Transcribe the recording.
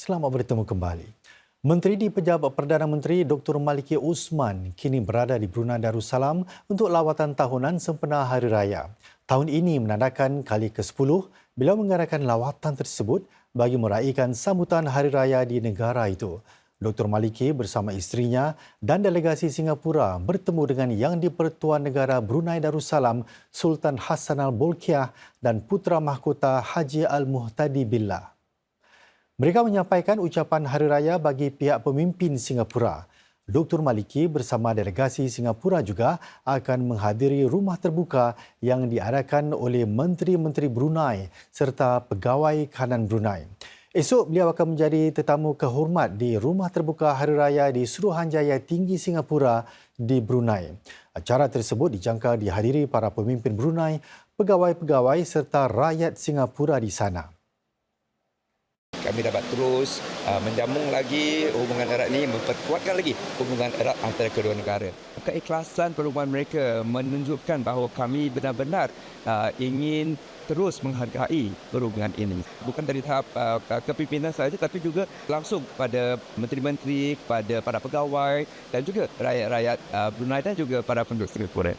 Selamat bertemu kembali. Menteri di Pejabat Perdana Menteri Dr. Maliki Osman kini berada di Brunei Darussalam untuk lawatan tahunan sempena Hari Raya. Tahun ini menandakan kali ke-10 beliau mengadakan lawatan tersebut bagi meraihkan sambutan Hari Raya di negara itu. Dr. Maliki bersama isterinya dan delegasi Singapura bertemu dengan Yang di-Pertuan Negara Brunei Darussalam Sultan Hassanal Bolkiah dan Putra Mahkota Haji Al-Muhtadi Billah. Mereka menyampaikan ucapan Hari Raya bagi pihak pemimpin Singapura. Dr. Maliki bersama delegasi Singapura juga akan menghadiri rumah terbuka yang diadakan oleh Menteri-Menteri Brunei serta pegawai kanan Brunei. Esok beliau akan menjadi tetamu kehormat di rumah terbuka Hari Raya di Suruhanjaya Tinggi Singapura di Brunei. Acara tersebut dijangka dihadiri para pemimpin Brunei, pegawai-pegawai serta rakyat Singapura di sana kami dapat terus uh, menjamung lagi hubungan erat ini, memperkuatkan lagi hubungan erat antara kedua negara. Keikhlasan perhubungan mereka menunjukkan bahawa kami benar-benar uh, ingin terus menghargai perhubungan ini. Bukan dari tahap uh, kepimpinan saja tapi juga langsung pada menteri-menteri, pada para pegawai dan juga rakyat-rakyat uh, Brunei dan juga para penduduk Singapura.